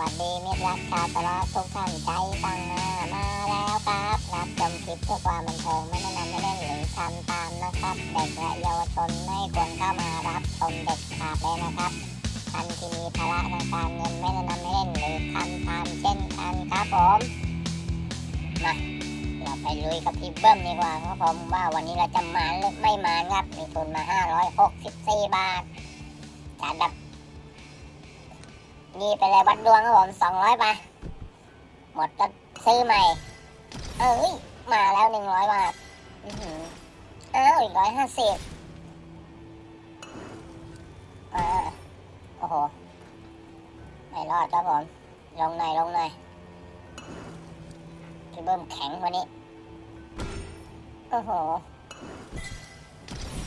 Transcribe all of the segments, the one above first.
วัสดีมิตรรักชาวตลอดทุกท่านใจตั้งหน้ามาแล้วครับรับชมคลิปเพื่อความบันเทิงไม่แนะนำไม่เล่นหรือทำตามนะครับ เด็กและเยาวชนไม่ควรเข้ามารับชมเด็ดขาดเลยนะครับท่านที่มีภาระทางการเงินไม่แนะนำไม่เล่นหรือทำตามเช่นกันครับผมมาเราไปลุยกับพี่เบิ้มดีกว่าครับผมว่าวันนี้เราจะมาหรือไม่มาครับมีทุนมา 564 บาทจัดแบบ นี่ไปเลยวัดดวงครับผมสองร้อยไปหมดก็ซื้อใหม่ เอ้ย มาแล้วหนึ่งร้อยบาทอื้อหือเอ้าอีกร้อยห้าสิบอ่าโอ้โห ไม่รอดครับผม ลงหน่อยลงหน่อยพี่เบิ้มแข็งกวันนี้ โอ้โห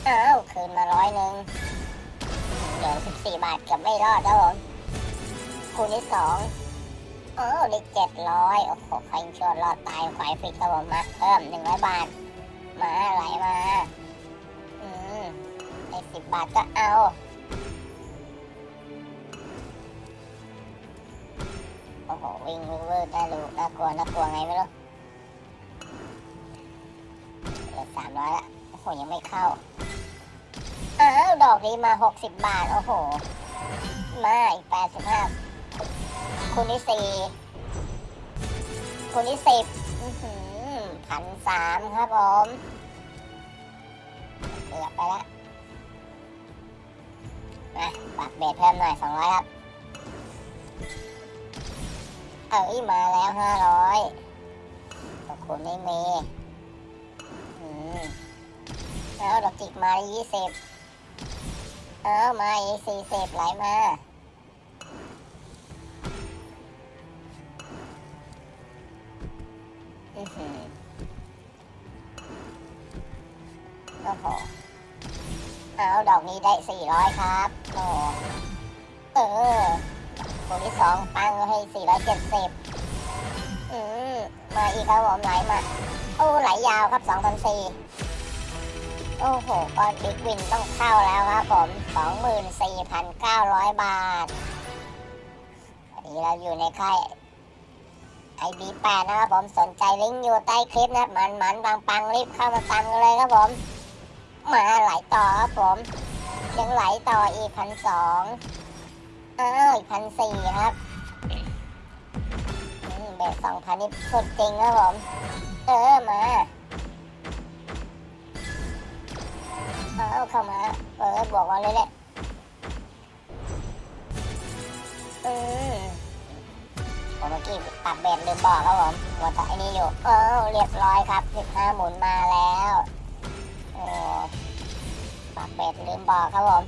อ้าว คืนมาร้อยหนึ่งเหลือสิบสี่บาทกับไม่รอดครับผม คูณที่สองโอ้ได้เจ็ดร้อยโอ้โหใครชวนรอดตายควายฟิกครับผมมาเพิ่มหนึ่งร้อยบาท มาไหลมา อืมได้สิบบาทก็เอาโอ้โหวิ่งเวอร์น่าดูน่ากลัวน่ากลัวไงไม่รู้เหลือสามร้อยละโอ้โหยังไม่เข้าอ้าวดอกนี้มาหกสิบบาท โอ้โห มาอีกแปดสิบห้า คูณที่สี่คูณที่สิบพันสามครับผมเกือบไปแล้วมาปรับเบสเพิ่มหน่อยสองร้อยครับ เอ้ยมาแล้วห้าร้อยตัวคูณไม่มีอืมเอาดอกจิกมายี่สิบเอามาอีกสี่สิบไหลมา โอ้โหเอาดอกนี้ได้สี่ร้อยครับโอ้เออคนที่สองปังให้สี่ร้อยเจ็ดสิบอืมมาอีกครับผมไหลมา โอ้ไหลยาวครับสองพันสี่โอ้โหก็บิ๊กวินต้องเข้าแล้วครับผมสองหมื่นสี่พันเก้าร้อยบาทอันนี้เราอยู่ในค่าย ไอบีแปดนะครับผมสนใจลิงก์อยู่ใต้คลิปนะมันมันปังปังรีบเข้ามาตามกันเลยครับผมมาไหลต่อครับผมยังไหลต่ออีกพันสองอ้าวอีกพันสี่ครับเบสสองพันนี่สุดจริงครับผม เออมาเอาเข้ามา เออบวกมาเลยแหละเอืม ผมเมื่อกี้ปรับเบนลืมบอกครับผมว่าแต่อันนี้อยู่ เออเรียบร้อยครับ15หมุนมาแล้วโอ้ปรับเบนลืมบอกครับผม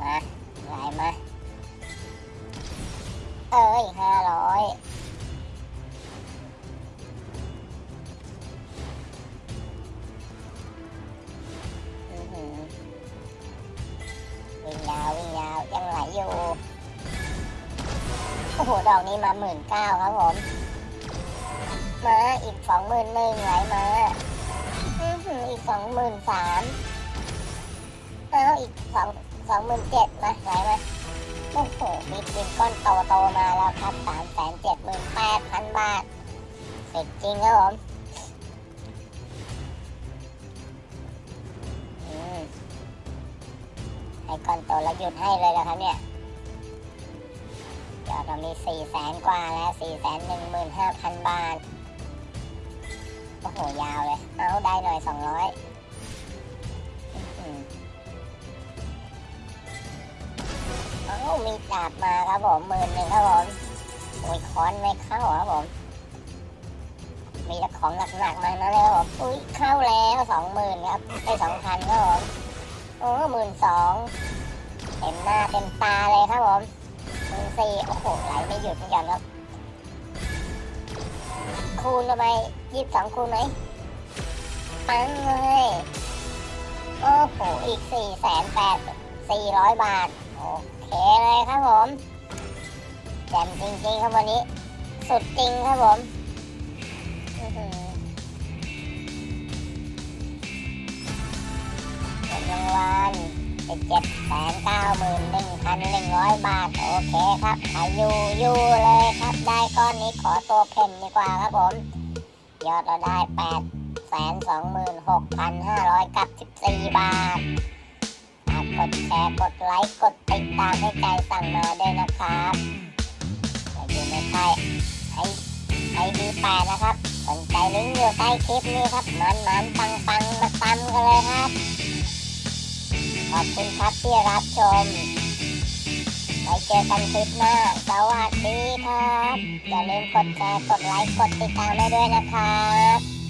มาไหลมาเอ้ยห้าร้อย โอ้โหดอกนี้มาหมื่นเก้าครับผมมาอีกสองหมื่นหนึ่งไหลมาอื้อหืออีกสองหมื่นสามเอาอีกสองสองหมื่นเจ็ดมาไหลมาโอ้โหมีบินก้อนโตโตมาแล้วครับสามแสนเจ็ดหมื่นแปดพันบาทเสร็จจริงครับผมให้ก้อนโตแล้วหยุดให้เลยนะครับเนี่ย ยอดเรามีสี่แสนกว่าแล้วสี่แสนหนึ่งหมื่นห้าพันบาท โอ้โห ยาวเลย เอาได้หน่อยสองร้อยเอามีดาบมาครับผมหมื่นหนึ่งครับผมโอ้ยค้อนไม่เข้าครับผม มีแต่ของหนักๆมานะเลยครับผมอุ้ยเข้าแล้วสองหมื่นครับได้สองพันครับผมโอ้หมื่นสองเต็มหน้าเต็มตาเลยครับผม มื่นสี่โอ้โหไหลไม่หยุดเหมือนกันครับ คูณทำไมยี่สิบสองคูณไหมปังเลย โอ้โห อีกสี่แสนแปดสี่ร้อยบาท โอเคเลยครับผมแจ่มจริงๆครับวันนี้ สุดจริงครับผมเป็นรางวัล เจ็ดแสนเก้าหมื่นหนึ่งพันหนึ่งร้อยบาท โอเคครับใครอยู่อยู่เลยครับ ได้ก้อนนี้ขอตัวเพ่นดีกว่าครับผม ยอดเราได้แปดแสนสองหมื่นหกพันห้าร้อยกับสิบสี่บาทกดแชร์ กดไลค์ กดติดตามให้ใจสั่งมาด้วยนะครับอย่าอยู่ในไทยไอไอดีแปดนะครับ สนใจลิงก์อยู่ใต้คลิปนี้ครับมันมันปังปังมาตามกันเลยครับ ขอบคุณครับที่รับชม ไว้เจอกันคลิปหน้า สวัสดีครับ อย่าลืมกดแชร์ กดไลค์ กดติดตามได้ด้วยนะครับ